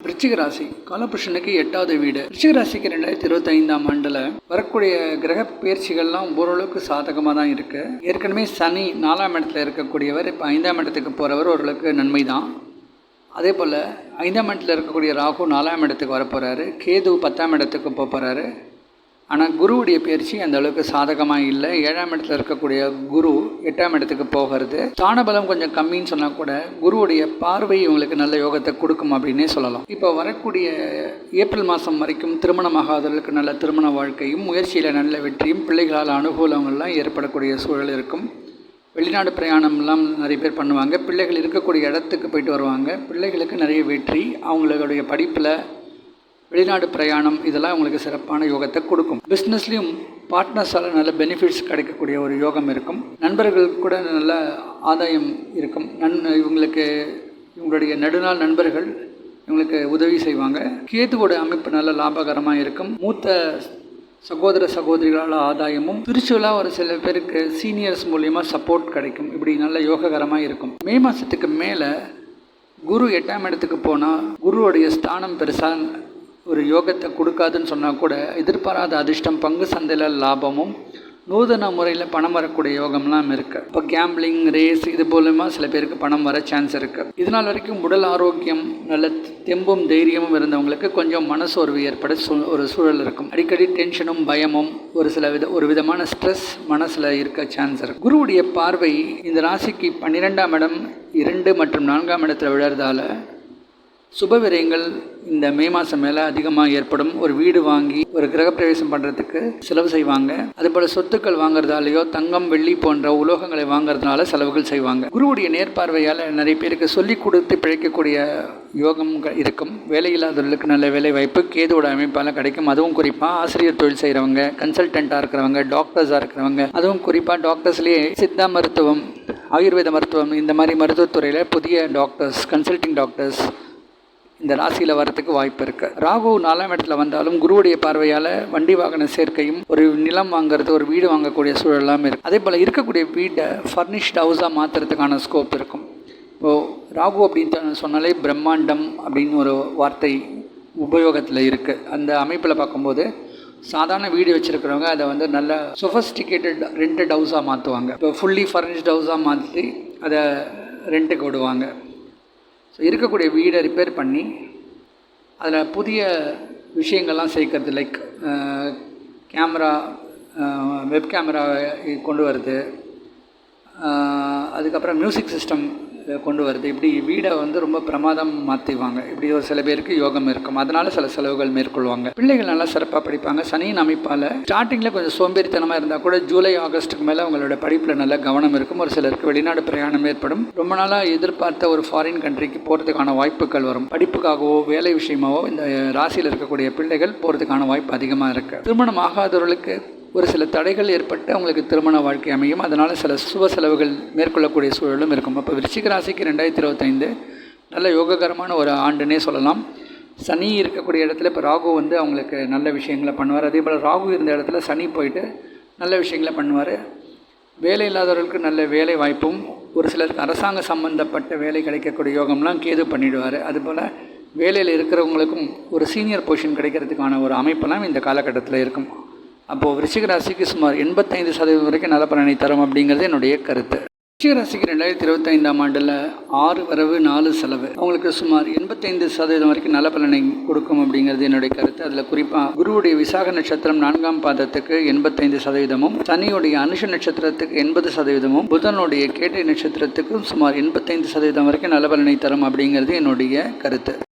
விருச்சிக ராசி காலபுருஷனுக்கு எட்டாவது வீடு. விருச்சிக ராசிக்கு ரெண்டாயிரத்தி இருபத்தி ஐந்தாம் ஆண்டில் வரக்கூடிய கிரக பயிற்சிகள்லாம் ஓரளவுக்கு சாதகமாக தான் இருக்கு. ஏற்கனவே சனி நாலாம் இடத்துல இருக்கக்கூடியவர் இப்போ ஐந்தாம் இடத்துக்கு போகிறவர் ஓரளவுக்கு நன்மை தான் அதே போல் ஐந்தாம் இடத்துல இருக்கக்கூடிய ராகு நாலாம் இடத்துக்கு வரப்போகிறாரு கேது பத்தாம் இடத்துக்கு போக போகிறாரு ஆனால் குருவுடைய பயிற்சி அந்த அளவுக்கு சாதகமாக இல்லை. ஏழாம் இடத்துல இருக்கக்கூடிய குரு எட்டாம் இடத்துக்கு போகிறது. தானபலம் கொஞ்சம் கம்மின்னு சொன்னால் கூட குருவுடைய பார்வை இவங்களுக்கு நல்ல யோகத்தை கொடுக்கும் அப்படின்னே சொல்லலாம். இப்போ வரக்கூடிய ஏப்ரல் மாதம் வரைக்கும் திருமணமாகாதவர்களுக்கு நல்ல திருமண வாழ்க்கையும் முயற்சியில் நல்ல வெற்றியும் பிள்ளைகளால் அனுகூலங்கள்லாம் ஏற்படக்கூடிய சூழல் இருக்கும். வெளிநாடு பிரயாணம்லாம் நிறைய பேர் பண்ணுவாங்க. பிள்ளைகள் இருக்கக்கூடிய இடத்துக்கு போயிட்டு வருவாங்க. பிள்ளைகளுக்கு நிறைய வெற்றி. அவங்களுடைய படிப்பில் வெளிநாடு பிரயாணம் இதெல்லாம் உங்களுக்கு சிறப்பான யோகத்தை கொடுக்கும். பிஸ்னஸ்லேயும் பார்ட்னர்ஸால் நல்ல பெனிஃபிட்ஸ் கிடைக்கக்கூடிய ஒரு யோகம் இருக்கும். நண்பர்கள் கூட நல்ல ஆதாயம் இருக்கும். நன் இவங்களுக்கு இவங்களுடைய நடுநாள் நண்பர்கள் இவங்களுக்கு உதவி செய்வாங்க. கேதுவோட அமைப்பு நல்ல லாபகரமாக இருக்கும். மூத்த சகோதர சகோதரிகளால் ஆதாயமும் ஸ்பிரிச்சுவலாக ஒரு சில பேருக்கு சீனியர்ஸ் மூலியமாக சப்போர்ட் கிடைக்கும். இப்படி நல்ல யோககரமாக இருக்கும். மே மாதத்துக்கு மேலே குரு எட்டாம் இடத்துக்கு போனால் குருவுடைய ஸ்தானம் பெருசாக ஒரு யோகத்தை கொடுக்காதுன்னு சொன்னால் கூட எதிர்பாராத அதிர்ஷ்டம் பங்கு சந்தையில் லாபமும் நூதன முறையில் பணம் வரக்கூடிய யோகம்லாம் இருக்குது இப்போ கேம்பிளிங் ரேஸ் இது மூலமாக சில பேருக்கு பணம் வர சான்ஸ் இருக்குது இதனால் வரைக்கும் உடல் ஆரோக்கியம் நல்ல தெம்பும் தைரியமும் இருந்தவங்களுக்கு கொஞ்சம் மனசோர்வு ஏற்பட சூ ஒரு சூழல் இருக்கும். அடிக்கடி டென்ஷனும் பயமும் ஒரு சில வித ஒரு விதமான ஸ்ட்ரெஸ் மனசில் இருக்க சான்ஸ் இருக்குது குருவுடைய பார்வை இந்த ராசிக்கு பன்னிரெண்டாம் இடம் இரண்டு மற்றும் நான்காம் இடத்தில் விழறதால சுப விரயங்கள் இந்த மே மாதம் மேலே அதிகமாக ஏற்படும். ஒரு வீடு வாங்கி ஒரு கிரகப்பிரவேசம் பண்ணுறதுக்கு செலவு செய்வாங்க. அதுபோல் சொத்துக்கள் வாங்குறதாலேயோ தங்கம் வெள்ளி போன்ற உலோகங்களை வாங்குறதுனால செலவுகள் செய்வாங்க. குருவுடைய நேர்பார்வையால் நிறைய பேருக்கு சொல்லி கொடுத்து பிழைக்கக்கூடிய யோகம் இருக்கும். வேலையில்லாதவர்களுக்கு நல்ல வேலை வாய்ப்பு கேதுவோட அமைப்பால் கிடைக்கும். அதுவும் குறிப்பாக ஆசிரியர் தொழில் செய்கிறவங்க கன்சல்டண்ட்டாக இருக்கிறவங்க டாக்டர்ஸாக இருக்கிறவங்க. அதுவும் குறிப்பாக டாக்டர்ஸ்லேயே சித்தா மருத்துவம் ஆயுர்வேத மருத்துவம் இந்த மாதிரி மருத்துவத்துறையில் புதிய டாக்டர்ஸ் கன்சல்டிங் டாக்டர்ஸ் இந்த ராசியில் வரத்துக்கு வாய்ப்பு இருக்குது ராகு நாலாம் இடத்துல வந்தாலும் குருவுடைய பார்வையால் வண்டி வாகன சேர்க்கையும் ஒரு நிலம் வாங்குறது ஒரு வீடு வாங்கக்கூடிய சூழலாம் இருக்குது அதே போல் இருக்கக்கூடிய வீட்டை ஃபர்னிஷ்ட் ஹவுஸாக மாற்றுறதுக்கான ஸ்கோப் இருக்கும். இப்போது ராகு அப்படின்னு சொன்னாலே பிரம்மாண்டம் அப்படின்னு ஒரு வார்த்தை உபயோகத்தில் இருக்குது அந்த அமைப்பில் பார்க்கும்போது சாதாரண வீடு வச்சுருக்கிறவங்க அதை வந்து நல்ல சொஃபஸ்டிகேட்டட் ரெண்டட் ஹவுஸாக மாற்றுவாங்க இப்போ ஃபுல்லி ஃபர்னிஷ்ட் ஹவுஸாக மாற்றி அதை ரெண்ட்டுக்கு விடுவாங்க. ஸோ இருக்கக்கூடிய வீடை ரிப்பேர் பண்ணி அதில் புதிய விஷயங்கள்லாம் சேர்க்கறது லைக் கேமரா வெப் கேமரா கொண்டு வருது அதுக்கப்புறம் மியூசிக் சிஸ்டம் கொண்டு வருது. இப்படி வீடை வந்து ரொம்ப பிரமாதம் மாற்றிவாங்க இப்படி ஒரு சில பேருக்கு யோகம் இருக்கும். அதனால சில செலவுகள் மேற்கொள்வாங்க. பிள்ளைகள் நல்லா சிறப்பாக படிப்பாங்க. சனியின் அமைப்பால் ஸ்டார்டிங்கில் கொஞ்சம் சோம்பேறித்தனமாக இருந்தால் கூட ஜூலை ஆகஸ்ட்டுக்கு மேலே அவங்களோட படிப்பில் நல்ல கவனம் இருக்கும். ஒரு சிலருக்கு வெளிநாடு பிரயாணம் ஏற்படும். ரொம்ப நாளாக எதிர்பார்த்த ஒரு ஃபாரின் கண்ட்ரிக்கு போகிறதுக்கான வாய்ப்புகள் வரும். படிப்புக்காகவோ வேலை விஷயமாவோ இந்த ராசியில் இருக்கக்கூடிய பிள்ளைகள் போகிறதுக்கான வாய்ப்பு அதிகமாக இருக்குது திருமணம் ஆகாதவர்களுக்கு ஒரு சில தடைகள் ஏற்பட்டு அவங்களுக்கு திருமண வாழ்க்கை அமையும். அதனால் சில சுப செலவுகள் மேற்கொள்ளக்கூடிய சூழலும் இருக்கும். அப்போ விருச்சிக ராசிக்கு ரெண்டாயிரத்தி இருபத்தைந்து நல்ல யோககரமான ஒரு ஆண்டுனே சொல்லலாம். சனி இருக்கக்கூடிய இடத்துல இப்போ ராகு வந்து அவங்களுக்கு நல்ல விஷயங்களை பண்ணுவார். அதே போல் ராகு இருந்த இடத்துல சனி போயிட்டு நல்ல விஷயங்களை பண்ணுவார். வேலை இல்லாதவர்களுக்கு நல்ல வேலை வாய்ப்பும் ஒரு சிலருக்கு அரசாங்க சம்மந்தப்பட்ட வேலை கிடைக்கக்கூடிய யோகம்லாம் கேது பண்ணிவிடுவார் அதுபோல் வேலையில் இருக்கிறவங்களுக்கும் ஒரு சீனியர் பொசிஷன் கிடைக்கிறதுக்கான ஒரு அமைப்பெல்லாம் இந்த காலகட்டத்தில் இருக்கும். அப்போது விருச்சிக ராசிக்கு சுமார் எண்பத்தைந்து சதவீதம் வரைக்கும் நல்ல பலனை தரும் அப்படிங்கிறது என்னுடைய கருத்து. விருச்சிக ராசிக்கு ரெண்டாயிரத்தி இருபத்தைந்தாம் ஆண்டில் ஆறு வரவு நாலு செலவு. அவங்களுக்கு சுமார் எண்பத்தைந்து சதவீதம் வரைக்கும் நல்ல பலனை கொடுக்கும் அப்படிங்கிறது என்னுடைய கருத்து. அதில் குறிப்பாக குருவுடைய விசாக நட்சத்திரம் நான்காம் பாதத்துக்கு எண்பத்தைந்து சதவீதமும் சனியுடைய அனுஷ நட்சத்திரத்துக்கு எண்பது சதவீதமும் புதனுடைய கேட்டை நட்சத்திரத்துக்கும் சுமார் எண்பத்தைந்து சதவீதம் வரைக்கும் நல்ல பலனை தரும் அப்படிங்கிறது என்னுடைய கருத்து.